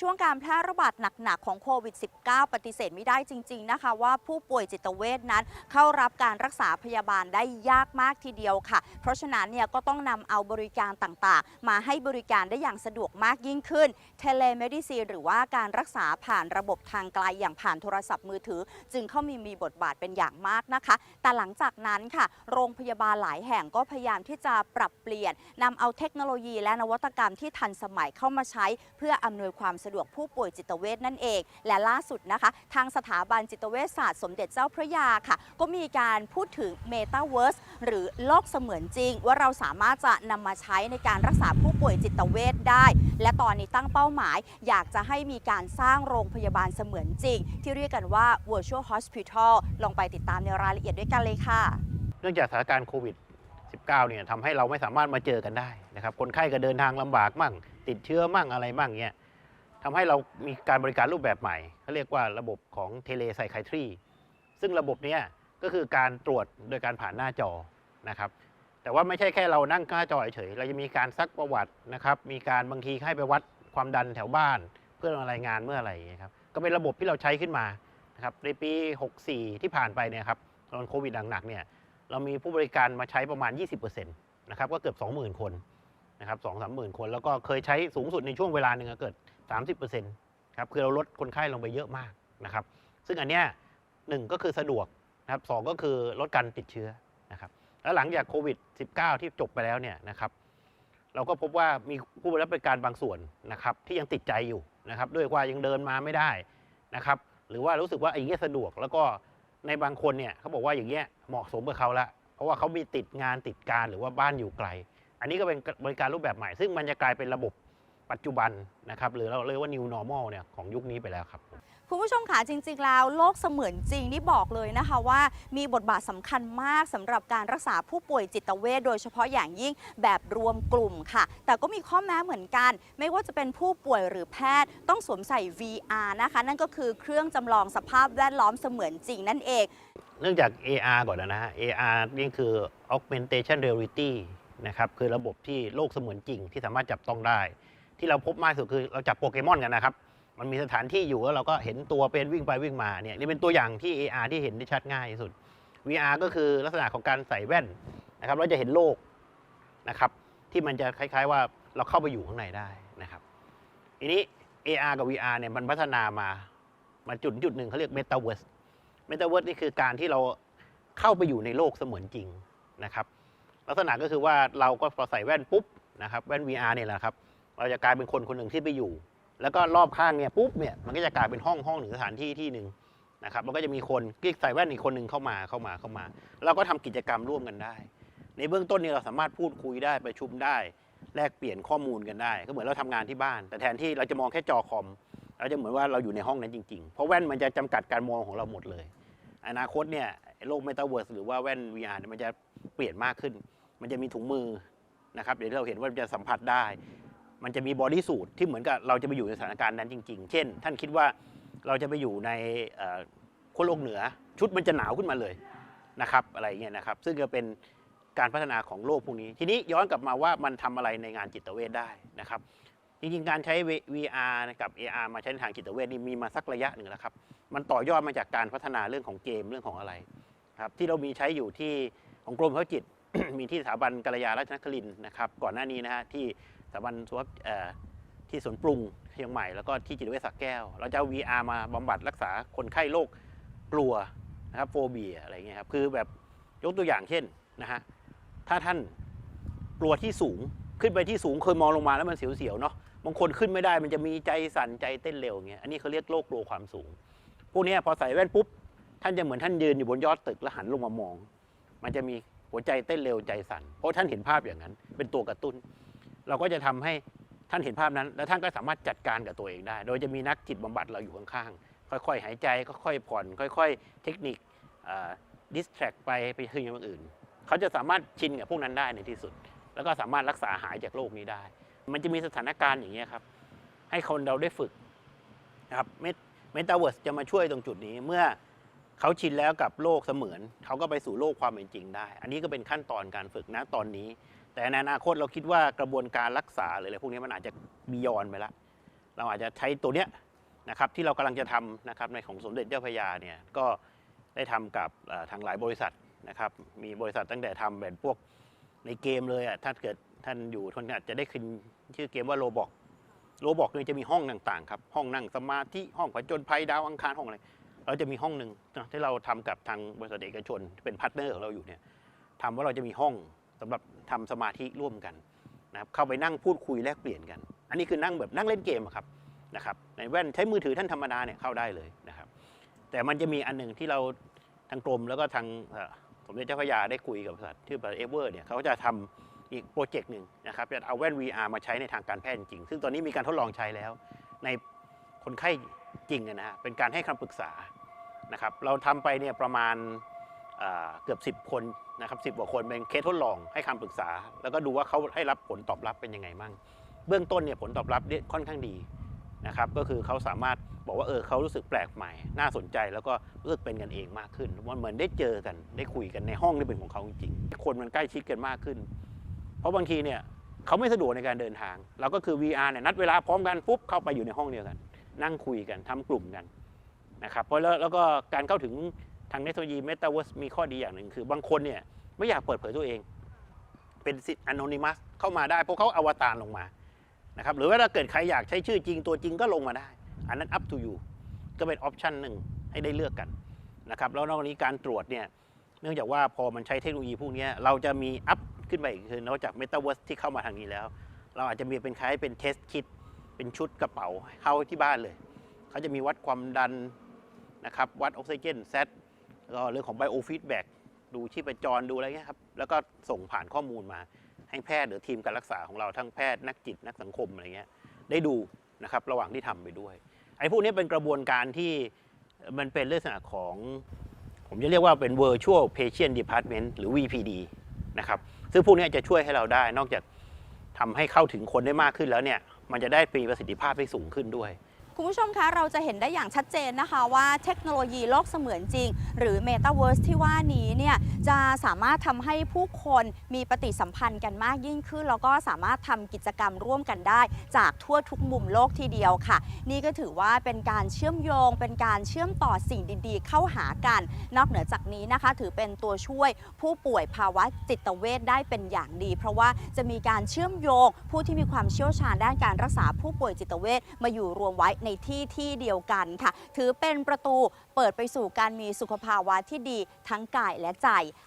ช่วงการแพร่ระบาดหนัก ๆ ของโควิด -19 ปฏิเสธไม่ได้จริง ๆ นะคะ ว่าผู้ป่วยจิตเวชนั้นเข้ารับการรักษาพยาบาลได้ยากมากทีเดียวค่ะ เพราะฉะนั้นเนี่ยก็ต้องนำเอาบริการต่างๆ มาให้บริการได้อย่างสะดวกมากยิ่งขึ้น เทเลเมดิซีหรือว่าการรักษาผ่านระบบทางไกลอย่างผ่านโทรศัพท์มือถือ จึงเข้ามีมีบทบาทเป็นอย่างมากนะคะ แต่หลังจากนั้นค่ะ โรงพยาบาลหลายแห่งก็พยายามที่จะปรับเปลี่ยนนำเอาเทคโนโลยีและนวัตกรรมที่ทันสมัยเข้ามาใช้เพื่ออำนวยความสะดวกผู้ป่วยจิตเวชนั่นเอง และล่าสุดนะคะ ทางสถาบันจิตเวชศาสตร์สมเด็จเจ้าพระยาค่ะ ก็มีการพูดถึง Metaverse หรือโลกเสมือนจริง ว่าเราสามารถจะนำมาใช้ในการรักษาผู้ป่วยจิตเวชได้ และตอนนี้ตั้งเป้าหมาย อยากจะให้มีการสร้างโรงพยาบาลเสมือนจริง ที่เรียกกันว่า virtual hospital ลองไปติดตามในรายละเอียดด้วยกันเลยค่ะ เนื่องจากสถานการณ์โควิด19เนี่ยทำให้เราไม่สามารถมาเจอกันได้นะครับ คนไข้ก็เดินทางลำบากมั่ง ติดเชื้อมั่งอะไรมั่งเนี่ย ทำให้เรามีการบริการรูปแบบใหม่เขาเรียกว่าระบบของเทเลไซคทรีซึ่งระบบนี้ก็คือการตรวจโดยการผ่านหน้าจอนะครับ แต่ว่าไม่ใช่แค่เรานั่งหน้าจอเฉยเราจะมีการซักประวัตินะครับ มีการบางทีให้ไปวัดความดันแถวบ้าน เพื่อรายงานเมื่อไหร่นะครับ ก็เป็นระบบที่เราใช้ขึ้นมานะครับ ในปี 64 ที่ผ่านไปเนี่ยครับตอนโควิดหนักๆเนี่ย เรามีผู้บริการมาใช้ประมาณ 20%นะครับ ก็เกือบ 20,000 คนนะครับ 2 3 0 0 0 0 คน แล้วก็เคยใช้สูงสุดในช่วงเวลาหนึ่งอะเกิด 30%ครับคือเราลดคนไข้ลงไปเยอะมากนะครับ ซึ่งอันเนี้ยหนึ่งก็คือสะดวกนะครับสองก็คือลดการติดเชื้อนะครับ แล้วหลังจากโควิด -19 ที่จบไปแล้วเนี่ยนะครับ เราก็พบว่ามีผู้รับบริการบางส่วนนะครับ ที่ยังติดใจอยู่นะครับ ด้วยว่ายังเดินมาไม่ได้นะครับ หรือว่ารู้สึกว่าอย่างเงี้ยสะดวกแล้วก็ในบางคนเนี่ยเขาบอกว่าอย่างเงี้ยเหมาะสมกับเขาละเพราะว่าเขามีติดงานติดการหรือว่าบ้านอยู่ไกล อันนี้ก็เป็นบริการรูปแบบใหม่ ซึ่งมันจะกลายเป็นระบบ ปัจจุบันนะครับหรือเราเรียกว่า new normal เนี่ยของยุคนี้ไปแล้วครับ คุณผู้ชมค่ะจริง ๆ แล้วโลกเสมือนจริงนี่บอกเลยนะคะว่ามีบทบาทสำคัญมากสำหรับการรักษาผู้ป่วยจิตเวชโดยเฉพาะอย่างยิ่งแบบรวมกลุ่มค่ะ แต่ก็มีข้อแม้เหมือนกัน ไม่ว่าจะเป็นผู้ป่วยหรือแพทย์ต้องสวมใส่ VR นะคะ นั่นก็คือเครื่องจำลองสภาพแวดล้อมเสมือนจริงนั่นเอง เนื่องจาก AR ก่อนนะฮะ AR นี่คือ augmentation reality นะครับคือระบบที่โลกเสมือนจริงที่สามารถจับต้องได้ ที่เราพบมากสุดคือเราจับโปเกมอนกันนะครับ มันมีสถานที่อยู่แล้วเราก็เห็นตัวเป็นวิ่งไปวิ่งมาเนี่ยนี่เป็นตัวอย่างที่ AR ที่เห็นได้ชัดง่ายที่สุด VR ก็คือลักษณะของการใส่แว่นนะครับเราจะเห็นโลกนะครับ ที่มันจะคล้าย ๆ ว่าเราเข้าไปอยู่ข้างในได้นะครับทีนี้ AR กับ VR เนี่ยมันพัฒนามามาจุดจุดหนึ่งเขาเรียก Metaverse Metaverse นี่คือการที่เราเข้าไปอยู่ในโลกเสมือนจริงนะครับ ลักษณะก็คือว่าเราก็พอใส่แว่นปุ๊บนะครับแว่น VR เนี่ยแหละครับ เราจะกลายเป็นคนคนหนึ่งที่ไปอยู่ แล้วก็รอบข้างเนี่ยปุ๊บเนี่ยมันก็จะกลายเป็นห้องห้องหนึ่งสถานที่ที่หนึ่งนะครับมันก็จะมีคนที่ใส่แว่นอีกคนหนึ่งเข้ามาเข้ามาเข้ามา เราก็ทำกิจกรรมร่วมกันได้ ในเบื้องต้นเนี่ยเราสามารถพูดคุยได้ประชุมได้ แลกเปลี่ยนข้อมูลกันได้ ก็เหมือนเราทำงานที่บ้าน แต่แทนที่เราจะมองแค่จอคอมเราจะเหมือนว่าเราอยู่ในห้องนั้นจริงๆ เพราะแว่นมันจะจำกัดการมองของเราหมดเลย อนาคตเนี่ยโลกเมตาเวิร์สหรือว่าแว่น VR เนี่ยมันจะเปลี่ยนมากขึ้น มันจะมีถุงมือนะครับเดี๋ยวเราเห็นว่ามันจะสัมผัสได้ มันจะมีบอดี้สูทที่เหมือนกับเราจะไปอยู่ในสถานการณ์นั้นจริง ๆ เช่น ท่านคิดว่าเราจะไปอยู่ในขั้วโลกเหนือ ชุดมันจะหนาวขึ้นมาเลยนะครับอะไรเงี้ยนะครับซึ่งก็เป็นการพัฒนาของโลกพวกนี้ ทีนี้ย้อนกลับมาว่ามันทำอะไรในงานจิตเวชได้นะครับ จริงๆ การใช้ VR กับ AR มาใช้ในทางจิตเวชนี่มีมาสักระยะหนึ่งแล้วครับ มันต่อยอดมาจากการพัฒนาเรื่องของเกมเรื่องของอะไรครับที่เรามีใช้อยู่ที่ของกรมเขาจิต มีที่สถาบันกัลยาราชนครินนะครับ ก่อนหน้านี้นะฮะที่ สถาบันสุขภาพที่สวนปรุงเชียงใหม่แล้วก็ที่จิตเวชสักแก้ว เราจะเอา VR มาบำบัดรักษาคนไข้โรคกลัวนะครับโฟเบียอะไรเงี้ยครับคือแบบยกตัวอย่างเช่นนะฮะถ้าท่านกลัวที่สูงขึ้นไปที่สูงเคยมองลงมาแล้วมันเสียวๆเนาะบางคนขึ้นไม่ได้มันจะมีใจสั่นใจเต้นเร็วเงี้ยอันนี้เขาเรียกโรคกลัวความสูง พวกนี้พอใส่แว่นปุ๊บท่านจะเหมือนท่านยืนอยู่บนยอดตึกแล้วหันลงมามอง มันจะมีหัวใจเต้นเร็วใจสั่นเพราะท่านเห็นภาพอย่างนั้น เป็นตัวกระตุ้น เราก็จะทำให้ท่านเห็นภาพนั้น แล้วท่านก็สามารถจัดการกับตัวเองได้ โดยจะมีนักจิตบำบัดเราอยู่ข้างๆ ค่อยๆ หายใจ ค่อยๆ ผ่อน ค่อย ๆ เทคนิคดิสแทรกไปไปถึงอย่างอื่น เขาจะสามารถชินกับพวกนั้นได้ในที่สุด แล้วก็สามารถรักษาหายจากโรคนี้ได้ มันจะมีสถานการณ์อย่างนี้ยครับ ให้คนเราได้ฝึกนะครับเมตาเวิร์สจะมาช่วยตรงจุดนี้เมื่อเขาชินแล้วกับโลกเสมือน เขาก็ไปสู่โลกความเป็นจริงได้ อันนี้ก็เป็นขั้นตอนการฝึกนะตอนนี้ แต่ในอนาคตเราคิดว่ากระบวนการรักษาหรืออะไรพวกนี้มันอาจจะบียอนไปแล้วเราอาจจะใช้ตัวเนี้ยนะครับที่เรากำลังจะทำนะครับในของสมเด็จเจ้าพระยาเนี่ยก็ได้ทำกับทางหลายบริษัทนะครับมีบริษัทตั้งแต่ทำแบบพวกในเกมเลยอะถ้าเกิดท่านอยู่ท่านอาจจะได้ขึ้นชื่อเกมว่าโรบอกโรบอกเนี่ยจะมีห้องต่างๆครับห้องนั่งสมาธิห้องผจญภัยดาวอังคารห้องอะไรเราจะมีห้องหนึ่งนะที่เราทำกับทางบริษัทเอกชนเป็นพาร์ทเนอร์ของเราอยู่เนี่ยทำว่าเราจะมีห้องสำหรับ ทำสมาธิร่วมกันนะครับเข้าไปนั่งพูดคุยแลกเปลี่ยนกัน อันนี้คือนั่งแบบนั่งเล่นเกมครับนะครับในแว่นใช้มือถือท่านธรรมดาเนี่ยเข้าได้เลยนะครับแต่มันจะมีอันหนึ่งที่เราทางกรมแล้วก็ทางเอ่อสมเด็จเจ้าพระยาได้คุยกับบริษัทที่อบริษัทเอเวอร์เนี่ยเขาจะทำอีกโปรเจกต์หนึ่งนะครับจะเอาแว่น VR มาใช้ในทางการแพทย์จริง ซึ่งตอนนี้มีการทดลองใช้แล้ว ในคนไข้จริงนะฮะเป็นการให้คำปรึกษานะครับเราทำไปเนี่ยประมาณ เกือบ 10 คนนะครับสิกว่าคนเป็นเคสทดลองให้คำปรึกษา แล้วก็ดูว่าเขาให้รับผลตอบรับเป็นยังไงบ้างเบื้องต้นเนี่ยผลตอบรับเนี่ยค่อนข้างดีนะครับก็คือเขาสามารถบอกว่าเออเขารู้สึกแปลกใหม่ น่าสนใจแล้วก็รู้สึกเป็นกันเองมากขึ้นมันเหมือนได้เจอกันได้คุยกันในห้องที่เป็นของเขาจริงๆคนมันใกล้ชิดกันมากขึ้น เพราะบางทีเนี่ยเขาไม่สะดวกในการเดินทาง เราก็คือ VR เนี่ยนัดเวลาพร้อมกันปุ๊บเข้าไปอยู่ในห้องเดียวกัน นั่งคุยกันทำกลุ่มกันนะครับเพราะแล้วแล้วก็การเข้าถึง ทางเทคโนโลยี Metaverse มีข้อดีอย่างหนึ่งคือบางคนเนี่ยไม่อยากเปิดเผยตัวเอง เป็นสิทธิ์ anonymous เข้ามาได้เพราะเขาอวตารลงมานะครับหรือว่าถ้าเกิดใครอยากใช้ชื่อจริงตัวจริงก็ลงมาได้ อันนั้น up to you ก็เป็นออปชันหนึ่งให้ได้เลือกกันนะครับแล้วนอกจากนี้การตรวจเนี่ยเนื่องจากว่าพอมันใช้เทคโนโลยีพวกนี้เราจะมีอัพขึ้นไปอีกคือนอกจาก Metaverse ที่เข้ามาทางนี้แล้ว เราอาจจะมีเป็นคล้ายเป็นเทสคิดเป็นชุดกระเป๋าเข้าที่บ้านเลย เขาจะมีวัดความดันนะครับวัดออกซิเจนเซต ก็เรื่องของไบโอฟีดแบ็กดูชีพจรดูอะไรเงี้ยครับ แล้วก็ส่งผ่านข้อมูลมา ให้แพทย์หรือทีมการรักษาของเราทั้งแพทย์นักจิตนักสังคมอะไรเงี้ยได้ดูนะครับระหว่างที่ทำไปด้วย ไอ้พวกนี้เป็นกระบวนการที่มันเป็นลักษณะของ ผมจะเรียกว่าเป็น virtual patient department หรือ VPD นะครับซึ่งพวกนี้จะช่วยให้เราได้นอกจากทำให้เข้าถึงคนได้มากขึ้นแล้วเนี่ย มันจะได้มีประสิทธิภาพได้สูงขึ้นด้วย คุณผู้ชมคะเราจะเห็นได้อย่างชัดเจนนะคะว่าเทคโนโลยีโลกเสมือนจริง หรือ Metaverse ที่ว่านี้เนี่ยจะสามารถทำให้ผู้คนมีปฏิสัมพันธ์กันมากยิ่งขึ้น แล้วก็สามารถทำกิจกรรมร่วมกันได้ จากทั่วทุกมุมโลกทีเดียวค่ะ นี่ก็ถือว่าเป็นการเชื่อมโยง เป็นการเชื่อมต่อสิ่งดีๆ เข้าหากัน นอกเหนือจากนี้นะคะ ถือเป็นตัวช่วยผู้ป่วยภาวะจิตเวชได้เป็นอย่างดี เพราะว่าจะมีการเชื่อมโยงผู้ที่มีความเชี่ยวชาญด้านการรักษาผู้ป่วยจิตเวชมาอยู่รวมไว้ในที่ที่เดียวกันค่ะ ถือเป็นประตูเปิดไปสู่การมีสุขภาวะที่ดีทั้งกายและใจ